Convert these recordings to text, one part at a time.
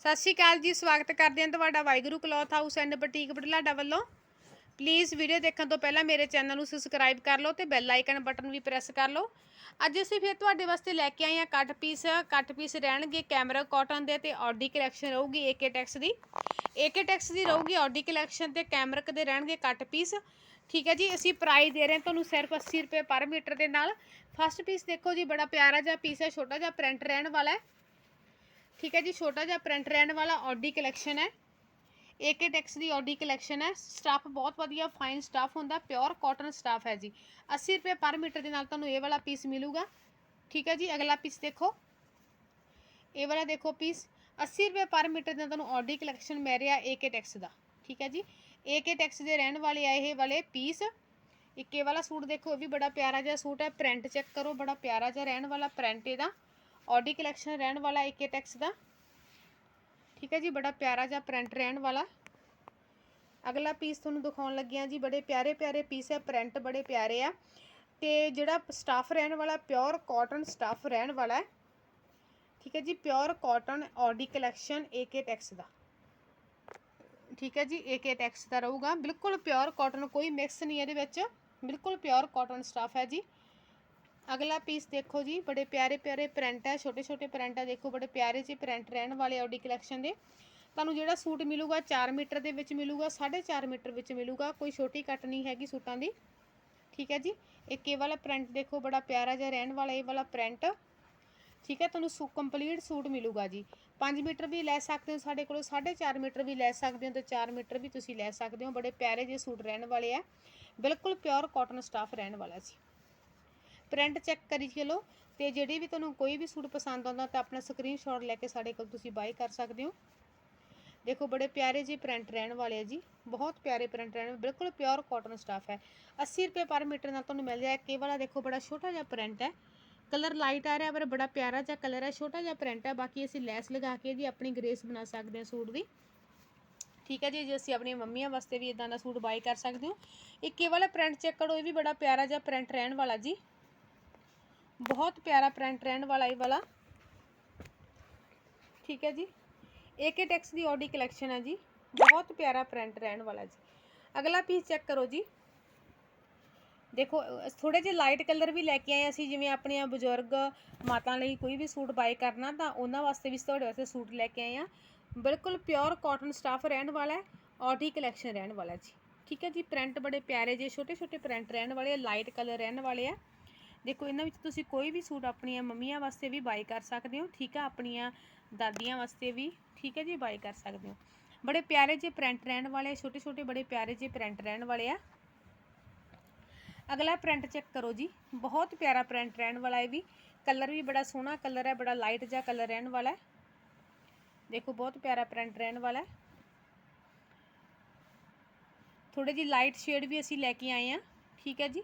ਸਤਿ ਸ਼੍ਰੀ ਅਕਾਲ ਜੀ, ਸਵਾਗਤ ਕਰਦੇ ਹਾਂ ਤੁਹਾਡਾ Waheguru cloth house and boutique Budhlada ਵੱਲੋਂ ਪਲੀਜ਼ ਵੀਡੀਓ ਦੇਖਣ ਤੋਂ ਪਹਿਲਾਂ ਮੇਰੇ ਚੈਨਲ ਨੂੰ ਸਬਸਕ੍ਰਾਈਬ ਕਰ ਲਓ ਤੇ ਬੈਲ ਆਈਕਨ ਬਟਨ ਵੀ ਪ੍ਰੈਸ ਕਰ ਲਓ। ਅੱਜ ਅਸੀਂ ਫਿਰ ਤੁਹਾਡੇ ਵਾਸਤੇ ਲੈ ਕੇ ਆਏ ਹਾਂ ਕੱਟ ਪੀਸ ਕੱਟ ਪੀਸ ਰਹਿਣਗੇ ਕੈਮਰਾ ਕਾਟਨ ਦੇ ਤੇ ਆਡੀ ਕਲੈਕਸ਼ਨ ਰਹੂਗੀ ਏਕੇ ਟੈਕਸ ਦੀ। ਏਕੇ ਟੈਕਸ ਦੀ ਰਹੂਗੀ ਆਡੀ ਕਲੈਕਸ਼ਨ ਤੇ ਕੈਮਰਕ ਦੇ ਰਹਿਣਗੇ ਕੱਟ ਪੀਸ ਠੀਕ ਹੈ ਜੀ, ਅਸੀਂ ਪ੍ਰਾਈਸ ਦੇ ਰਹੇ ਹਾਂ ਤੁਹਾਨੂੰ ਸਿਰਫ 80 ਰੁਪਏ ਪਰ ਮੀਟਰ ਦੇ ਨਾਲ। ਫਸਟ ਪੀਸ ਦੇਖੋ ਜੀ, ਬੜਾ ਪਿਆਰਾ ਜਿਹਾ ਪੀਸ ਹੈ, ਛੋਟਾ ਜਿਹਾ ਪ੍ਰਿੰਟ ਰਹਿਣ ਵਾਲਾ ਹੈ। ਠੀਕ ਹੈ ਜੀ, ਛੋਟਾ ਜਿਹਾ ਪ੍ਰਿੰਟ ਰਹਿਣ ਵਾਲਾ ਆਡੀ ਕਲੈਕਸ਼ਨ ਹੈ। ਏਕੇ ਟੈਕਸ ਦੀ ਆਡੀ ਕਲੈਕਸ਼ਨ ਹੈ। ਸਟਾਫ ਬਹੁਤ ਵਧੀਆ ਫਾਈਨ ਸਟਾਫ ਹੁੰਦਾ ਪਿਓਰ ਕਾਟਨ ਸਟਾਫ ਹੈ ਜੀ। 80 ਰੁਪਏ ਪਰ ਮੀਟਰ ਦੇ ਨਾਲ ਤੁਹਾਨੂੰ ਇਹ ਵਾਲਾ ਪੀਸ ਮਿਲੂਗਾ। ਠੀਕ ਹੈ ਜੀ, ਅਗਲਾ ਪੀਸ ਦੇਖੋ। ਇਹ ਵਾਲਾ ਦੇਖੋ ਪੀਸ 80 ਰੁਪਏ ਪਰ ਮੀਟਰ ਦਾ ਤੁਹਾਨੂੰ ਆਡੀ ਕਲੈਕਸ਼ਨ ਮਿਲ ਰਿਹਾ ਏਕੇ ਟੈਕਸ ਦਾ। ਠੀਕ ਹੈ ਜੀ ਏਕੇ ਟੈਕਸ ਦੇ ਰਹਿਣ ਵਾਲੇ ਆ ਇਹ ਵਾਲੇ ਪੀਸ ਇੱਕੇ ਵਾਲਾ ਸੂਟ ਦੇਖੋ, ਇਹ ਵੀ ਬੜਾ ਪਿਆਰਾ ਜਿਹਾ ਸੂਟ ਹੈ। ਪ੍ਰਿੰਟ ਚੈੱਕ ਕਰੋ, ਬੜਾ ਪਿਆਰਾ ਜਿਹਾ ਰਹਿਣ ਵਾਲਾ ਪ੍ਰਿੰਟ ਇਹਦਾ। ਆਡੀ ਕਲੈਕਸ਼ਨ ਰਹਿਣ ਵਾਲਾ ਏਕੇ ਟੈਕਸ ਦਾ। ਠੀਕ ਹੈ ਜੀ, ਬੜਾ ਪਿਆਰਾ ਜਿਹਾ ਪ੍ਰਿੰਟ ਰਹਿਣ ਵਾਲਾ। ਅਗਲਾ ਪੀਸ ਤੁਹਾਨੂੰ ਦਿਖਾਉਣ ਲੱਗਿਆ ਜੀ, ਬੜੇ ਪਿਆਰੇ ਪਿਆਰੇ ਪੀਸ ਹੈ ਪ੍ਰਿੰਟ ਬੜੇ ਪਿਆਰੇ ਆ। ਤੇ ਜਿਹੜਾ ਸਟਾਫ ਰਹਿਣ ਵਾਲਾ ਪਿਓਰ ਕਾਟਨ ਸਟਾਫ ਰਹਿਣ ਵਾਲਾ ਹੈ। ਠੀਕ ਹੈ ਜੀ pure cotton Audi collection AK Tex ਦਾ। ਠੀਕ ਹੈ ਜੀ ਏਕੇ ਟੈਕਸ ਦਾ ਰਹੂਗਾ। ਬਿਲਕੁਲ ਪਿਓਰ ਕਾਟਨ ਕੋਈ ਮਿਕਸ ਨਹੀਂ ਇਹਦੇ ਵਿੱਚ। ਬਿਲਕੁਲ ਪਿਓਰ ਕਾਟਨ ਸਟਾਫ ਹੈ ਜੀ। ਅਗਲਾ ਪੀਸ ਦੇਖੋ ਜੀ, ਬੜੇ ਪਿਆਰੇ ਪਿਆਰੇ ਪ੍ਰਿੰਟ ਹੈ ਛੋਟੇ ਛੋਟੇ ਪ੍ਰਿੰਟ ਹੈ ਦੇਖੋ ਬੜੇ ਪਿਆਰੇ ਜਿਹੇ ਪ੍ਰਿੰਟ ਰਹਿਣ ਵਾਲੇ ਆਡੀ ਕਲੈਕਸ਼ਨ ਦੇ। ਤੁਹਾਨੂੰ ਜਿਹੜਾ ਸੂਟ ਮਿਲੂਗਾ 4 ਮੀਟਰ ਦੇ ਵਿੱਚ ਮਿਲੂਗਾ 4.5 ਮੀਟਰ ਵਿੱਚ ਮਿਲੂਗਾ, ਕੋਈ ਛੋਟੀ ਕੱਟ ਨਹੀਂ ਹੈਗੀ ਸੂਟਾਂ ਦੀ। ਠੀਕ ਹੈ ਜੀ? ਇੱਕ ਇਹ ਵਾਲਾ ਪ੍ਰਿੰਟ ਦੇਖੋ, ਬੜਾ ਪਿਆਰਾ ਜਿਹਾ ਰਹਿਣ ਵਾਲਾ ਇਹ ਵਾਲਾ ਪ੍ਰਿੰਟ ਠੀਕ ਹੈ, ਤੁਹਾਨੂੰ ਸੂ ਕੰਪਲੀਟ ਸੂਟ ਮਿਲੂਗਾ ਜੀ। 5 ਮੀਟਰ ਵੀ ਲੈ ਸਕਦੇ ਹੋ ਸਾਡੇ ਕੋਲੋਂ 4.5 ਮੀਟਰ ਵੀ ਲੈ ਸਕਦੇ ਹੋ ਤੇ 4 ਮੀਟਰ ਵੀ ਤੁਸੀਂ ਲੈ ਸਕਦੇ ਹੋ। ਬੜੇ ਪਿਆਰੇ ਜਿਹੇ ਸੂਟ ਰਹਿਣ ਵਾਲੇ ਆ। ਬਿਲਕੁਲ ਪਿਓਰ ਕਾਟਨ ਸਟਾਫ ਰਹਿਣ ਵਾਲਾ ਜੀ। ਪ੍ਰਿੰਟ ਚੈੱਕ ਕਰੀ ਚਲੋ ਤੇ ਜਿਹੜੀ ਵੀ ਤੁਹਾਨੂੰ ਕੋਈ ਵੀ ਸੂਟ ਪਸੰਦ ਆਉਂਦਾ ਤਾਂ ਆਪਣਾ ਸਕਰੀਨਸ਼ਾਟ ਲੈ ਕੇ ਸਾਡੇ ਕੋਲ ਤੁਸੀਂ ਬਾਈ ਕਰ ਸਕਦੇ ਹੋ। ਦੇਖੋ ਬੜੇ ਪਿਆਰੇ ਜੀ ਪ੍ਰਿੰਟ ਰਹਿਣ ਵਾਲੇ ਆ ਜੀ, ਬਹੁਤ ਪਿਆਰੇ ਪ੍ਰਿੰਟ ਰਹਿਣ, ਬਿਲਕੁਲ ਪਿਓਰ ਕਾਟਨ ਸਟਾਫ ਹੈ। 80 ਰੁਪਏ ਪਰ ਮੀਟਰ ਨਾਲ ਤੁਹਾਨੂੰ ਮਿਲ ਜਾਏ। ਇਹ ਵਾਲਾ ਦੇਖੋ ਬੜਾ ਛੋਟਾ ਜਿਹਾ ਪ੍ਰਿੰਟ ਹੈ। ਕਲਰ ਲਾਈਟ ਆ ਰਿਹਾ, ਪਰ ਬੜਾ ਪਿਆਰਾ ਜਿਹਾ ਕਲਰ ਹੈ, ਛੋਟਾ ਜਿਹਾ ਪ੍ਰਿੰਟ ਹੈ। ਬਾਕੀ ਅਸੀਂ ਲੈਸ ਲਗਾ ਕੇ ਜੀ ਆਪਣੀ ਗ੍ਰੇਸ ਬਣਾ ਸਕਦੇ ਹਾਂ ਸੂਟ ਦੀ। ਠੀਕ ਹੈ ਜੀ, ਜੇ ਅਸੀਂ ਆਪਣੀਆਂ ਮੰਮੀਆਂ ਵਾਸਤੇ ਵੀ ਇਦਾਂ ਦਾ ਸੂਟ ਬਾਈ ਕਰ ਸਕਦੇ ਹੋ। ਇੱਕ ਇਹ ਵਾਲਾ ਪ੍ਰਿੰਟ ਚੈੱਕ ਕਰੋ, ਇਹ ਵੀ ਬੜਾ ਪਿਆਰਾ ਜਿਹਾ ਪ੍ਰਿੰਟ ਰਹਿਣ ਵਾਲਾ ਜੀ। ਬਹੁਤ ਪਿਆਰਾ ਪ੍ਰਿੰਟ ਰਹਿਣ ਵਾਲਾ ਇਹ ਵਾਲਾ। ਠੀਕ ਹੈ ਜੀ। ਏਕੇ ਟੈਕਸ ਦੀ ਆਡੀ ਕਲੈਕਸ਼ਨ ਹੈ ਜੀ। ਬਹੁਤ ਪਿਆਰਾ ਪ੍ਰਿੰਟ ਰਹਿਣ ਵਾਲਾ ਜੀ। ਅਗਲਾ ਪੀਸ ਚੈੱਕ ਕਰੋ ਜੀ। ਦੇਖੋ ਥੋੜੇ ਜਿਹੇ ਲਾਈਟ ਕਲਰ ਵੀ ਲੈ ਕੇ ਆਏ ਅਸੀਂ, ਜਿਵੇਂ ਆਪਣੀਆਂ ਬਜ਼ੁਰਗ ਮਾਤਾ ਲਈ ਕੋਈ ਵੀ ਸੂਟ ਬਾਈ ਕਰਨਾ, ਤਾਂ ਉਹਨਾਂ ਵਾਸਤੇ ਵੀ ਤੁਹਾਡੇ ਵਾਸਤੇ ਸੂਟ ਲੈ ਕੇ ਆਏ ਆ ਬਿਲਕੁਲ ਪਿਓਰ ਕਾਟਨ ਸਟਾਫ ਰਹਿਣ ਵਾਲਾ ਹੈ ਆਡੀ ਕਲੈਕਸ਼ਨ ਰਹਿਣ ਵਾਲਾ ਜੀ। ਠੀਕ ਹੈ ਜੀ ਪ੍ਰਿੰਟ ਬੜੇ ਪਿਆਰੇ ਜੇ ਛੋਟੇ ਛੋਟੇ ਪ੍ਰਿੰਟ ਰਹਿਣ ਵਾਲੇ ਆ ਲਾਈਟ ਕਲਰ ਰਹਿਣ ਵਾਲੇ ਆ। ਦੇਖੋ, ਇਹਨਾਂ ਵਿੱਚ ਤੁਸੀਂ ਕੋਈ ਵੀ ਸੂਟ ਆਪਣੀਆਂ ਮੰਮੀਆਂ ਵਾਸਤੇ ਵੀ ਬਾਈ ਕਰ ਸਕਦੇ ਹੋ, ਠੀਕ ਆ? ਆਪਣੀਆਂ ਦਾਦੀਆਂ ਵਾਸਤੇ ਵੀ, ਠੀਕ ਹੈ ਜੀ? ਬਾਈ ਕਰ ਸਕਦੇ ਹੋ। ਬੜੇ ਪਿਆਰੇ ਜਿਹੇ ਪ੍ਰਿੰਟ ਰਹਿਣ ਵਾਲੇ ਛੋਟੇ ਛੋਟੇ ਬੜੇ ਪਿਆਰੇ ਜਿਹੇ ਪ੍ਰਿੰਟ ਰਹਿਣ ਵਾਲੇ ਆ। ਅਗਲਾ ਪ੍ਰਿੰਟ ਚੈੱਕ ਕਰੋ ਜੀ। ਬਹੁਤ ਪਿਆਰਾ ਪ੍ਰਿੰਟ ਰਹਿਣ ਵਾਲਾ ਹੈ ਵੀ। ਕਲਰ ਵੀ ਬੜਾ ਸੋਹਣਾ ਕਲਰ ਹੈ, ਬੜਾ ਲਾਈਟ ਜਿਹਾ ਕਲਰ ਰਹਿਣ ਵਾਲਾ ਹੈ। ਦੇਖੋ, ਬਹੁਤ ਪਿਆਰਾ ਪ੍ਰਿੰਟ ਰਹਿਣ ਵਾਲਾ ਹੈ। ਥੋੜੇ ਜੀ ਲਾਈਟ ਸ਼ੇਡ ਵੀ ਅਸੀਂ ਲੈ ਕੇ ਆਏ ਆ ਠੀਕ ਹੈ ਜੀ?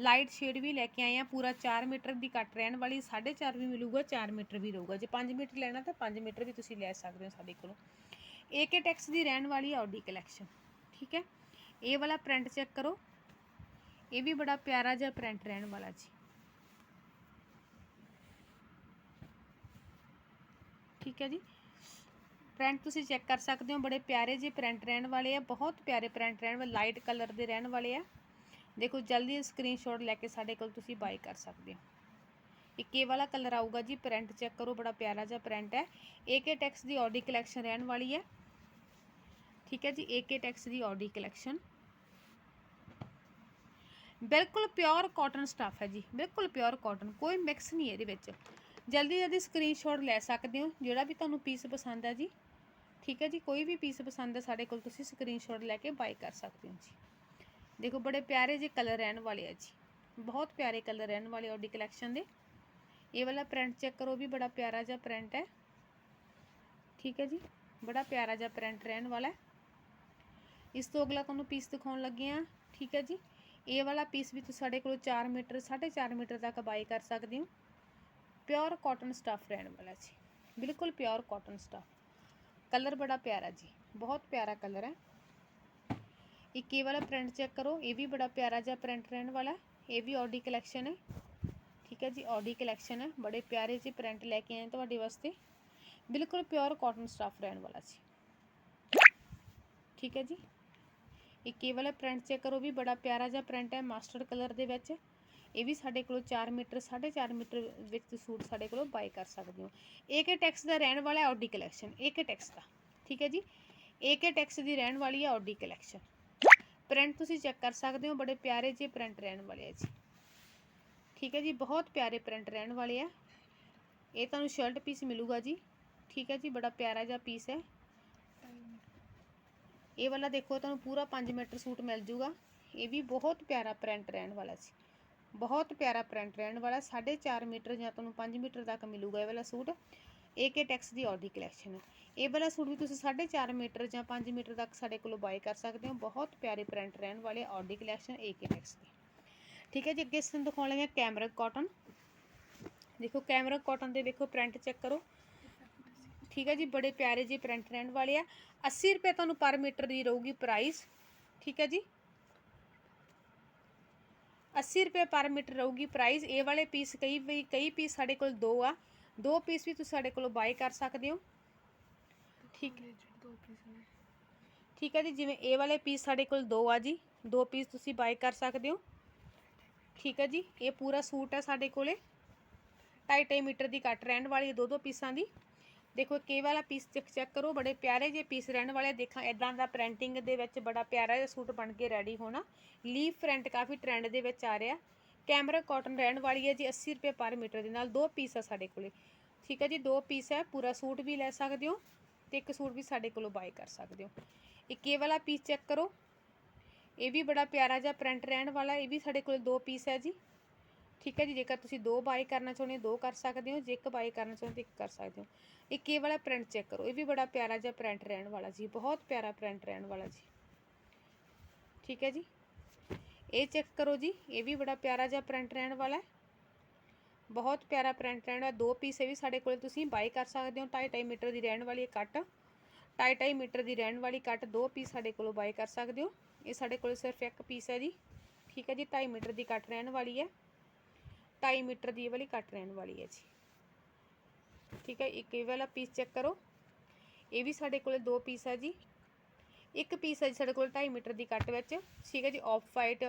ਲਾਈਟ ਸ਼ੇਡ ਵੀ ਲੈ ਕੇ ਆਏ ਆ, ਪੂਰਾ 4 ਮੀਟਰ ਦੀ ਕੱਟ ਰਹਿਣ ਵਾਲੀ 4.5 ਵੀ ਮਿਲੂਗਾ 4 ਮੀਟਰ ਵੀ ਰਹੂਗਾ। ਜੇ 5 ਮੀਟਰ ਲੈਣਾ ਤਾਂ 5 ਮੀਟਰ ਵੀ ਤੁਸੀਂ ਲੈ ਸਕਦੇ ਹੋ ਸਾਡੇ ਕੋਲੋਂ। ਏਕੇ ਟੈਕਸ ਦੀ ਰਹਿਣ ਵਾਲੀ ਆਡੀ ਕਲੈਕਸ਼ਨ ਠੀਕ ਹੈ? ਇਹ ਵਾਲਾ ਪ੍ਰਿੰਟ ਚੈੱਕ ਕਰੋ। ਇਹ ਵੀ ਬੜਾ ਪਿਆਰਾ ਜਿਹਾ ਪ੍ਰਿੰਟ ਰਹਿਣ ਵਾਲਾ ਜੀ। ਠੀਕ ਹੈ ਜੀ? ਪ੍ਰਿੰਟ ਤੁਸੀਂ ਚੈੱਕ ਕਰ ਸਕਦੇ ਹੋ, ਬੜੇ ਪਿਆਰੇ ਜਿਹੇ ਪ੍ਰਿੰਟ ਰਹਿਣ ਵਾਲੇ ਆ, ਬਹੁਤ ਪਿਆਰੇ ਪ੍ਰਿੰਟ ਰਹਿਣ ਵਾਲੇ ਲਾਈਟ ਕਲਰ ਦੇ ਰਹਿਣ ਵਾਲੇ ਆ। ਦੇਖੋ, ਜਲਦੀ ਸਕਰੀਨਸ਼ਾਟ ਲੈ ਕੇ ਸਾਡੇ ਕੋਲ ਤੁਸੀਂ ਬਾਈ ਕਰ ਸਕਦੇ ਹੋ। ਇੱਕ ਇਹ ਵਾਲਾ ਕਲਰ ਆਊਗਾ ਜੀ ਪ੍ਰਿੰਟ ਚੈੱਕ ਕਰੋ, ਬੜਾ ਪਿਆਰਾ ਜਿਹਾ ਪ੍ਰਿੰਟ ਹੈ। ਏਕੇ ਟੈਕਸ ਦੀ ਆਡੀ ਕਲੈਕਸ਼ਨ ਰਹਿਣ ਵਾਲੀ ਹੈ। ਠੀਕ ਹੈ ਜੀ ਏਕੇ ਟੈਕਸ ਦੀ ਆਡੀ ਕਲੈਕਸ਼ਨ ਬਿਲਕੁਲ ਪਿਓਰ ਕਾਟਨ ਸਟਾਫ ਹੈ ਜੀ, ਬਿਲਕੁਲ ਪਿਓਰ ਕਾਟਨ ਕੋਈ ਮਿਕਸ ਨਹੀਂ ਇਹਦੇ ਵਿੱਚ। ਜਲਦੀ ਜਲਦੀ ਸਕਰੀਨਸ਼ਾਟ ਲੈ ਸਕਦੇ ਹੋ, ਜਿਹੜਾ ਵੀ ਤੁਹਾਨੂੰ ਪੀਸ ਪਸੰਦ ਹੈ ਜੀ। ਠੀਕ ਹੈ ਜੀ, ਕੋਈ ਵੀ ਪੀਸ ਪਸੰਦ ਹੈ, ਸਾਡੇ ਕੋਲ ਤੁਸੀਂ ਸਕਰੀਨਸ਼ਾਟ ਲੈ ਕੇ ਬਾਈ ਕਰ ਸਕਦੇ ਹੋ ਜੀ। ਦੇਖੋ ਬੜੇ ਪਿਆਰੇ ਜਿਹੇ ਕਲਰ ਰਹਿਣ ਵਾਲੇ ਆ ਜੀ। ਬਹੁਤ ਪਿਆਰੇ ਕਲਰ ਰਹਿਣ ਵਾਲੇ ਆਡੀ ਕਲੈਕਸ਼ਨ ਦੇ। ਇਹ ਵਾਲਾ ਪ੍ਰਿੰਟ ਚੈੱਕ ਕਰੋ ਵੀ ਬੜਾ ਪਿਆਰਾ ਜਿਹਾ ਪ੍ਰਿੰਟ ਹੈ। ਠੀਕ ਹੈ ਜੀ, ਬੜਾ ਪਿਆਰਾ ਜਿਹਾ ਪ੍ਰਿੰਟ ਰਹਿਣ ਵਾਲਾ ਹੈ। ਇਸ ਤੋਂ ਅਗਲਾ ਤੁਹਾਨੂੰ ਪੀਸ ਦਿਖਾਉਣ ਲੱਗੇ ਆ ਠੀਕ ਹੈ ਜੀ, ਇਹ ਵਾਲਾ ਪੀਸ ਵੀ ਤੁਸੀਂ ਸਾਡੇ ਕੋਲ 4 ਮੀਟਰ 4.5 ਮੀਟਰ ਤੱਕ ਬਾਈ ਕਰ ਸਕਦੇ ਹੋ। ਪਿਓਰ ਕਾਟਨ ਸਟਫ ਰਹਿਣ ਵਾਲਾ ਜੀ। ਬਿਲਕੁਲ ਪਿਓਰ ਕਾਟਨ ਸਟਫ ਕਲਰ ਬੜਾ ਪਿਆਰਾ ਜੀ, ਬਹੁਤ ਪਿਆਰਾ ਕਲਰ ਹੈ। ਇੱਕ ਇਹ ਵਾਲਾ ਪ੍ਰਿੰਟ ਚੈੱਕ ਕਰੋ, ਇਹ ਵੀ ਬੜਾ ਪਿਆਰਾ ਜਿਹਾ ਪ੍ਰਿੰਟ ਰਹਿਣ ਵਾਲਾ, ਇਹ ਵੀ ਆਡੀ ਕਲੈਕਸ਼ਨ ਹੈ। ਠੀਕ ਹੈ ਜੀ ਆਡੀ ਕਲੈਕਸ਼ਨ ਹੈ, ਬੜੇ ਪਿਆਰੇ ਜਿਹੇ ਪ੍ਰਿੰਟ ਲੈ ਕੇ ਆਏ ਤੁਹਾਡੇ ਵਾਸਤੇ। ਬਿਲਕੁਲ ਪਿਓਰ ਕਾਟਨ ਸਟਫ ਰਹਿਣ ਵਾਲਾ ਜੀ। ਠੀਕ ਹੈ ਜੀ। ਇੱਕ ਇਹ ਵਾਲਾ ਪ੍ਰਿੰਟ ਚੈੱਕ ਕਰੋ ਵੀ ਬੜਾ ਪਿਆਰਾ ਜਿਹਾ ਪ੍ਰਿੰਟ ਹੈ ਮਾਸਟਰਡ ਕਲਰ ਦੇ ਵਿੱਚ। ਇਹ ਵੀ ਸਾਡੇ ਕੋਲ 4 ਮੀਟਰ 4.5 ਮੀਟਰ ਵਿੱਚ ਸੂਟ ਸਾਡੇ ਕੋਲੋਂ ਬਾਈ ਕਰ ਸਕਦੇ ਹੋ। ਏਕੇ ਟੈਕਸ ਦਾ ਰਹਿਣ ਵਾਲਾ ਹੈ ਆਡੀ ਕਲੈਕਸ਼ਨ ਏਕੇ ਟੈਕਸ ਦਾ। ਠੀਕ ਹੈ ਜੀ। ਏਕੇ ਟੈਕਸ ਦੀ ਰਹਿਣ ਵਾਲੀ ਹੈ ਆਡੀ ਕਲੈਕਸ਼ਨ ਪ੍ਰਿੰਟ ਤੁਸੀਂ ਚੈੱਕ ਕਰ ਸਕਦੇ ਹੋ, ਬੜੇ ਪਿਆਰੇ ਜਿਹੇ ਪ੍ਰਿੰਟ ਰਹਿਣ ਵਾਲੇ ਆ ਜੀ। ਠੀਕ ਹੈ ਜੀ, ਬਹੁਤ ਪਿਆਰੇ ਪ੍ਰਿੰਟ ਰਹਿਣ ਵਾਲੇ ਆ। ਇਹ ਤੁਹਾਨੂੰ ਸ਼ਰਟ ਪੀਸ ਮਿਲੂਗਾ ਜੀ। ਠੀਕ ਹੈ ਜੀ, ਬੜਾ ਪਿਆਰਾ ਜਿਹਾ ਪੀਸ ਹੈ। ਇਹ ਵਾਲਾ ਦੇਖੋ, ਤੁਹਾਨੂੰ ਪੂਰਾ 5 ਮੀਟਰ ਸੂਟ ਮਿਲ ਜੂਗਾ। ਇਹ ਵੀ ਬਹੁਤ ਪਿਆਰਾ ਪ੍ਰਿੰਟ ਰਹਿਣ ਵਾਲਾ ਸੀ ਬਹੁਤ ਪਿਆਰਾ ਪ੍ਰਿੰਟ ਰਹਿਣ ਵਾਲਾ 4.5 ਮੀਟਰ ਜਾਂ ਤੁਹਾਨੂੰ 5 ਮੀਟਰ ਤੱਕ ਮਿਲੂਗਾ ਇਹ ਵਾਲਾ ਸੂਟ। ਏਕੇ ਟੈਕਸ ਦੀ ਆਡੀ ਕਲੈਕਸ਼ਨ ਹੈ ਇਹ ਵਾਲਾ ਸੂਟ ਵੀ ਤੁਸੀਂ 4.5 ਮੀਟਰ ਜਾਂ 5 ਮੀਟਰ ਤੱਕ ਸਾਡੇ ਕੋਲੋਂ ਬਾਏ ਕਰ ਸਕਦੇ ਹੋ। ਬਹੁਤ ਪਿਆਰੇ ਪ੍ਰਿੰਟ ਰਹਿਣ ਵਾਲੇ ਆਡੀ ਕਲੈਕਸ਼ਨ ਏਕੇ ਟੈਕਸ ਦੀ। ਠੀਕ ਹੈ ਜੀ, ਅੱਗੇ ਇਸ ਨੂੰ ਦਿਖਾਉਣ ਲੱਗੇ ਕੈਮਰਿਕ ਕਾਟਨ ਦੇਖੋ ਕੈਮਰਿਕ ਕਾਟਨ ਦੇ ਵੇਖੋ ਪ੍ਰਿੰਟ ਚੈੱਕ ਕਰੋ। ਠੀਕ ਹੈ ਜੀ, ਬੜੇ ਪਿਆਰੇ ਜਿਹੇ ਪ੍ਰਿੰਟ ਰਹਿਣ ਵਾਲੇ ਆ। 80 ਰੁਪਏ ਤੁਹਾਨੂੰ ਪਰ ਮੀਟਰ ਦੀ ਰਹੂਗੀ ਪ੍ਰਾਈਸ ਠੀਕ ਹੈ ਜੀ। 80 ਰੁਪਏ ਪਰ ਮੀਟਰ ਰਹੂਗੀ ਪ੍ਰਾਈਸ ਇਹ ਵਾਲੇ ਪੀਸ ਕਈ ਵੀ ਕਈ ਪੀਸ ਸਾਡੇ ਕੋਲ ਦੋ ਆ। ਦੋ ਪੀਸ ਵੀ ਤੁਸੀਂ ਸਾਡੇ ਕੋਲੋਂ ਬਾਏ ਕਰ ਸਕਦੇ ਹੋ। ਠੀਕ ਠੀਕ ਹੈ ਜੀ ਜਿਵੇਂ ਇਹ ਵਾਲੇ ਪੀਸ ਸਾਡੇ ਕੋਲ ਦੋ ਆ ਜੀ। ਦੋ ਪੀਸ ਤੁਸੀਂ ਬਾਈ ਕਰ ਸਕਦੇ ਹੋ। ਠੀਕ ਹੈ ਜੀ ਇਹ ਪੂਰਾ ਸੂਟ ਹੈ ਸਾਡੇ ਕੋਲੇ। 2.5 ਮੀਟਰ ਦੀ ਕੱਟ ਰਹਿਣ ਵਾਲੀ ਹੈ ਦੋ ਦੋ ਪੀਸਾਂ ਦੀ। ਦੇਖੋ ਕੇ ਵਾਲਾ ਪੀਸ ਚੈੱਕ ਚੈੱਕ ਕਰੋ ਬੜੇ ਪਿਆਰੇ ਜਿਹੇ ਪੀਸ ਰਹਿਣ ਵਾਲੇ ਦੇਖਾਂ ਇਦਾਂ ਦਾ ਪ੍ਰਿੰਟਿੰਗ ਦੇ ਵਿੱਚ ਬੜਾ ਪਿਆਰਾ ਜਿਹਾ ਸੂਟ ਬਣ ਕੇ ਰੈਡੀ ਹੋਣਾ। ਲੀਫ ਪ੍ਰਿੰਟ ਕਾਫੀ ਟ੍ਰੈਂਡ ਦੇ ਵਿੱਚ ਆ ਰਿਹਾ। ਕੈਮਰਾ ਕਾਟਨ ਰਹਿਣ ਵਾਲੀ ਹੈ ਜੀ 80 ਰੁਪਏ ਪਰ ਮੀਟਰ ਦੇ ਨਾਲ। ਦੋ ਪੀਸ ਆ ਸਾਡੇ ਕੋਲੇ। ਠੀਕ ਹੈ ਜੀ ਦੋ ਪੀਸ ਹੈ। ਪੂਰਾ ਸੂਟ ਵੀ ਲੈ ਸਕਦੇ ਹੋ। ਤੇ ਇੱਕ ਸੂਟ ਵੀ ਸਾਡੇ ਕੋਲੋਂ ਬਾਏ ਕਰ ਸਕਦੇ ਹੋ। ਇੱਕ ਇਹ ਵਾਲਾ ਪੀਸ ਚੈੱਕ ਕਰੋ। ਇਹ ਵੀ ਬੜਾ ਪਿਆਰਾ ਜਿਹਾ ਪ੍ਰਿੰਟ ਰਹਿਣ ਵਾਲਾ, ਇਹ ਵੀ ਸਾਡੇ ਕੋਲ ਦੋ ਪੀਸ ਹੈ ਜੀ। ਠੀਕ ਹੈ ਜੀ, ਜੇਕਰ ਤੁਸੀਂ ਦੋ ਬਾਏ ਕਰਨਾ ਚਾਹੁੰਦੇ ਹੋ, ਦੋ ਕਰ ਸਕਦੇ ਹੋ, ਜੇ ਇੱਕ ਬਾਏ ਕਰਨਾ ਚਾਹੁੰਦੇ ਹੋ ਇੱਕ ਕਰ ਸਕਦੇ ਹੋ। ਇੱਕ ਇਹ ਵਾਲਾ ਪ੍ਰਿੰਟ ਚੈੱਕ ਕਰੋ। ਇਹ ਵੀ ਬੜਾ ਪਿਆਰਾ ਜਿਹਾ ਪ੍ਰਿੰਟ ਰਹਿਣ ਵਾਲਾ ਜੀ, ਬਹੁਤ ਪਿਆਰਾ ਪ੍ਰਿੰਟ ਰਹਿਣ ਵਾਲਾ ਜੀ। ਠੀਕ ਹੈ ਜੀ। ਇਹ ਚੈੱਕ ਕਰੋ ਜੀ, ਇਹ ਵੀ ਬੜਾ ਪਿਆਰਾ ਜਿਹਾ ਪ੍ਰਿੰਟ ਰਹਿਣ ਵਾਲਾ ਹੈ। ਬਹੁਤ ਪਿਆਰਾ ਪ੍ਰਿੰਟ ਰਹਿਣ ਵਾਲਾ, ਦੋ ਪੀਸ ਇਹ ਵੀ ਸਾਡੇ ਕੋਲ ਤੁਸੀਂ ਬਾਈ ਕਰ ਸਕਦੇ ਹੋ 2.5 ਮੀਟਰ ਦੀ ਰਹਿਣ ਵਾਲੀ ਇਹ ਕੱਟ 2.5 ਮੀਟਰ ਦੀ ਰਹਿਣ ਵਾਲੀ ਕੱਟ ਦੋ ਪੀਸ ਸਾਡੇ ਕੋਲੋਂ ਬਾਈ ਕਰ ਸਕਦੇ ਹੋ। ਇਹ ਸਾਡੇ ਕੋਲ ਸਿਰਫ ਇੱਕ ਪੀਸ ਹੈ ਜੀ। ਠੀਕ ਹੈ ਜੀ 2.5 ਮੀਟਰ ਦੀ ਕੱਟ ਰਹਿਣ ਵਾਲੀ ਹੈ। 2.5 ਮੀਟਰ ਦੀ ਇਹ ਵਾਲੀ ਕੱਟ ਰਹਿਣ ਵਾਲੀ ਹੈ ਜੀ। ਠੀਕ ਹੈ, ਇੱਕ ਇਹ ਵਾਲਾ ਪੀਸ ਚੈੱਕ ਕਰੋ। ਇਹ ਵੀ ਸਾਡੇ ਕੋਲ ਦੋ ਪੀਸ ਹੈ ਜੀ। ਇੱਕ ਪੀਸ ਹੈ ਜੀ ਸਾਡੇ ਕੋਲ 2.5 ਮੀਟਰ ਦੀ ਕੱਟ ਵਿੱਚ, ਠੀਕ ਹੈ ਜੀ ਆਫ ਵਾਈਟ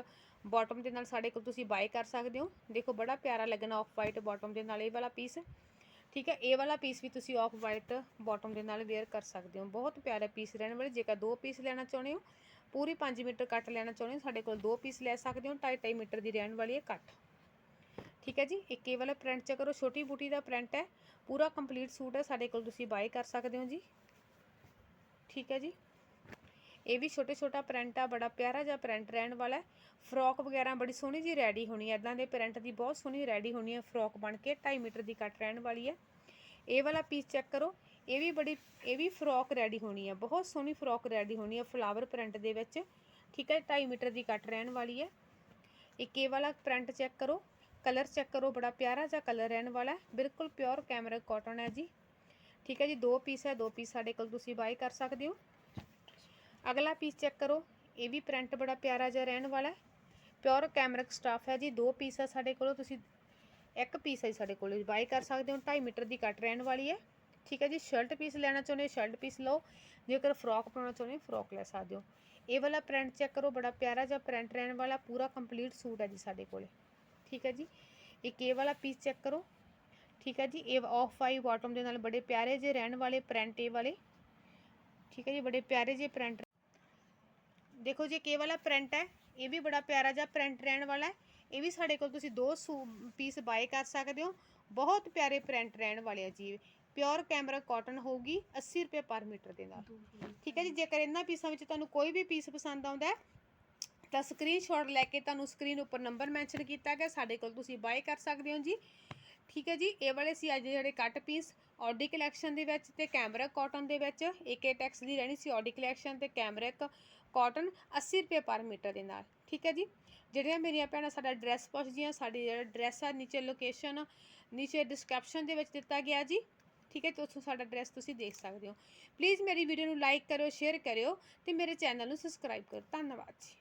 ਬਾਟਮ ਦੇ ਨਾਲ ਸਾਡੇ ਕੋਲ ਤੁਸੀਂ ਬਾਈ ਕਰ ਸਕਦੇ ਹੋ। ਦੇਖੋ ਬੜਾ ਪਿਆਰਾ ਲੱਗਣਾ ਆਫ ਵਾਈਟ ਬਾਟਮ ਦੇ ਨਾਲ ਇਹ ਵਾਲਾ ਪੀਸ ਠੀਕ ਹੈ, ਇਹ ਵਾਲਾ ਪੀਸ ਵੀ ਤੁਸੀਂ ਆਫ ਵਾਈਟ ਬਾਟਮ ਦੇ ਨਾਲ ਵੇਅਰ ਕਰ ਸਕਦੇ ਹੋ। ਬਹੁਤ ਪਿਆਰਾ ਪੀਸ ਰਹਿਣ ਵਾਲੇ, ਜੇਕਰ ਦੋ ਪੀਸ ਲੈਣਾ ਚਾਹੁੰਦੇ ਹੋ, ਪੂਰੀ 5 ਮੀਟਰ ਕੱਟ ਲੈਣਾ ਚਾਹੁੰਦੇ ਹੋ, ਸਾਡੇ ਕੋਲ ਦੋ ਪੀਸ ਲੈ ਸਕਦੇ ਹੋ 2.5 ਮੀਟਰ ਦੀ ਰਹਿਣ ਵਾਲੀ ਹੈ ਕੱਟ। ਠੀਕ ਹੈ ਜੀ, ਇੱਕ ਇਹ ਵਾਲਾ ਪ੍ਰਿੰਟ ਚੈੱਕ ਕਰੋ, ਛੋਟੀ ਬੂਟੀ ਦਾ ਪ੍ਰਿੰਟ ਹੈ, ਪੂਰਾ ਕੰਪਲੀਟ ਸੂਟ ਹੈ, ਸਾਡੇ ਕੋਲ ਤੁਸੀਂ ਬਾਈ ਕਰ ਸਕਦੇ ਹੋ ਜੀ। ਠੀਕ ਹੈ ਜੀ। ਇਹ ਵੀ ਛੋਟੇ ਛੋਟਾ ਪ੍ਰਿੰਟ ਆ, ਬੜਾ ਪਿਆਰਾ ਜਿਹਾ ਪ੍ਰਿੰਟ ਰਹਿਣ ਵਾਲਾ ਹੈ। ਫਰੋਕ ਵਗੈਰਾ ਬੜੀ ਸੋਹਣੀ ਜੀ ਰੈਡੀ ਹੋਣੀ ਹੈ ਇਦਾਂ ਦੇ ਪ੍ਰਿੰਟ ਦੀ ਬਹੁਤ ਸੋਹਣੀ ਰੈਡੀ ਹੋਣੀ ਹੈ ਫਰੋਕ ਬਣ ਕੇ 2.5 ਮੀਟਰ ਦੀ ਕੱਟ ਰਹਿਣ ਵਾਲੀ ਹੈ ਇਹ ਵਾਲਾ ਪੀਸ ਚੈੱਕ ਕਰੋ। ਇਹ ਵੀ ਬੜੀ, ਇਹ ਵੀ ਫਰੋਕ ਰੈਡੀ ਹੋਣੀ ਹੈ ਬਹੁਤ ਸੋਹਣੀ ਫਰੋਕ ਰੈਡੀ ਹੋਣੀ ਹੈ ਫਲਾਵਰ ਪ੍ਰਿੰਟ ਦੇ ਵਿੱਚ। ਠੀਕ ਹੈ 2.5 ਮੀਟਰ ਦੀ ਕੱਟ ਰਹਿਣ ਵਾਲੀ ਹੈ ਇੱਕ ਇਹ ਵਾਲਾ ਪ੍ਰਿੰਟ ਚੈੱਕ ਕਰੋ। ਕਲਰ ਚੈੱਕ ਕਰੋ। ਬੜਾ ਪਿਆਰਾ ਜਿਹਾ ਕਲਰ ਰਹਿਣ ਵਾਲਾ ਬਿਲਕੁਲ ਪਿਓਰ ਕੈਮਰਾ ਕਾਟਨ ਹੈ ਜੀ। ਠੀਕ ਹੈ ਜੀ, ਦੋ ਪੀਸ ਹੈ। ਦੋ ਪੀਸ ਸਾਡੇ ਕੋਲ ਤੁਸੀਂ ਬਾਈ ਕਰ ਸਕਦੇ ਹੋ। ਅਗਲਾ ਪੀਸ ਚੈੱਕ ਕਰੋ। ਇਹ ਵੀ ਪ੍ਰਿੰਟ ਬੜਾ ਪਿਆਰਾ ਜਿਹਾ ਰਹਿਣ ਵਾਲਾ ਪਿਓਰ ਕੈਮਰਿਕ ਸਟਾਫ ਹੈ ਜੀ। ਦੋ ਪੀਸ ਆ ਸਾਡੇ ਕੋਲ। ਤੁਸੀਂ ਇੱਕ ਪੀਸ ਹੈ ਸਾਡੇ ਕੋਲ। ਬਾਈ ਕਰ ਸਕਦੇ ਹੋ। 2.5 ਮੀਟਰ ਦੀ ਕੱਟ ਰਹਿਣ ਵਾਲੀ ਹੈ। ਠੀਕ ਹੈ ਜੀ। ਸ਼ਰਟ ਪੀਸ ਲੈਣਾ ਚਾਹੁੰਦੇ ਹੋ ਸ਼ਰਟ ਪੀਸ ਲਓ। ਜੇਕਰ ਫਰੋਕ ਪਾਉਣਾ ਚਾਹੁੰਦੇ ਹੋ ਫਰੋਕ ਲੈ ਸਕਦੇ ਹੋ। ਇਹ ਵਾਲਾ ਪ੍ਰਿੰਟ ਚੈੱਕ ਕਰੋ। ਬੜਾ ਪਿਆਰਾ ਜਿਹਾ ਪ੍ਰਿੰਟ ਰਹਿਣ ਵਾਲਾ। ਪੂਰਾ ਕੰਪਲੀਟ ਸੂਟ ਹੈ ਜੀ ਸਾਡੇ ਕੋਲ। ਠੀਕ ਹੈ ਜੀ। ਇੱਕ ਇਹ ਵਾਲਾ ਪੀਸ ਚੈੱਕ ਕਰੋ। ਠੀਕ ਹੈ ਜੀ। ਇਹ ਆਫ ਵਾਈ ਬਾਟਮ ਦੇ ਨਾਲ ਬੜੇ ਪਿਆਰੇ ਜਿਹੇ ਰਹਿਣ ਵਾਲੇ ਪ੍ਰਿੰਟ ਇਹ ਵਾਲੇ। ਠੀਕ ਹੈ ਜੀ। ਬੜੇ ਪਿਆਰੇ ਜਿਹੇ ਪ੍ਰਿੰਟ ਦੇਖੋ ਜੀ ਕੇ ਵਾਲਾ ਪ੍ਰਿੰਟ ਹੈ, ਇਹ ਵੀ ਬੜਾ ਪਿਆਰਾ ਜਿਹਾ ਪ੍ਰਿੰਟ ਰਹਿਣ ਵਾਲਾ ਹੈ। ਇਹ ਵੀ ਸਾਡੇ ਕੋਲ ਤੁਸੀਂ ਦੋ ਪੀਸ ਬਾਏ ਕਰ ਸਕਦੇ ਹੋ। ਬਹੁਤ ਪਿਆਰੇ ਪ੍ਰਿੰਟ ਰਹਿਣ ਵਾਲੇ ਆ ਜੀ। ਪਿਓਰ ਕੈਮਰਾ ਕਾਟਨ ਹੋਊਗੀ 80 ਰੁਪਏ ਪਰ ਮੀਟਰ ਦੇ ਨਾਲ। ਠੀਕ ਹੈ ਜੀ, ਜੇਕਰ ਇਹਨਾਂ ਪੀਸਾਂ ਵਿੱਚ ਤੁਹਾਨੂੰ ਕੋਈ ਵੀ ਪੀਸ ਪਸੰਦ ਆਉਂਦਾ ਹੈ, ਤਾਂ ਸਕਰੀਨਸ਼ਾਟ ਲੈ ਕੇ ਤੁਹਾਨੂੰ ਸਕਰੀਨ ਉੱਪਰ ਨੰਬਰ ਮੈਂਸ਼ਨ ਕੀਤਾ ਗਿਆ। ਸਾਡੇ ਕੋਲ ਤੁਸੀਂ ਬਾਏ ਕਰ ਸਕਦੇ ਹੋ ਜੀ। ਠੀਕ ਹੈ ਜੀ, ਇਹ ਵਾਲੇ ਸੀ ਅੱਜ ਜਿਹੜੇ ਕੱਟ ਪੀਸ ਆਡੀ ਕਲੈਕਸ਼ਨ ਦੇ ਵਿੱਚ ਤੇ ਕੈਮਰਾ ਕਾਟਨ ਦੇ ਵਿੱਚ। ਏਕੇ ਟੈਕਸ ਦੀ ਰਹਿਣੀ ਸੀ ਆਡੀ ਕਲੈਕਸ਼ਨ ਤੇ ਕੈਮਰਿਕ ਕਾਟਨ 80 ਰੁਪਏ ਪਰ ਮੀਟਰ ਦੇ ਨਾਲ। ਠੀਕ ਹੈ ਜੀ, ਜਿਹੜੀਆਂ ਮੇਰੀਆਂ ਭੈਣਾਂ ਸਾਡਾ ਐਡਰੈਸ ਪੁੱਛਦੀਆਂ ਸਾਡੀ ਜਿਹੜਾ ਐਡਰੈਸ ਆ, ਨੀਚੇ ਲੋਕੇਸ਼ਨ ਨੀਚੇ ਡਿਸਕ੍ਰਿਪਸ਼ਨ ਦੇ ਵਿੱਚ ਦਿੱਤਾ ਗਿਆ ਜੀ। ਠੀਕ ਹੈ, ਤੇ ਸਾਡਾ ਐਡਰੈਸ ਤੁਸੀਂ ਦੇਖ ਸਕਦੇ ਹੋ। ਪਲੀਜ਼ ਮੇਰੀ ਵੀਡੀਓ ਨੂੰ ਲਾਈਕ ਕਰਿਓ ਸ਼ੇਅਰ ਕਰਿਓ ਤੇ ਮੇਰੇ ਚੈਨਲ ਨੂੰ ਸਬਸਕ੍ਰਾਈਬ ਕਰੋ ਧੰਨਵਾਦ ਜੀ।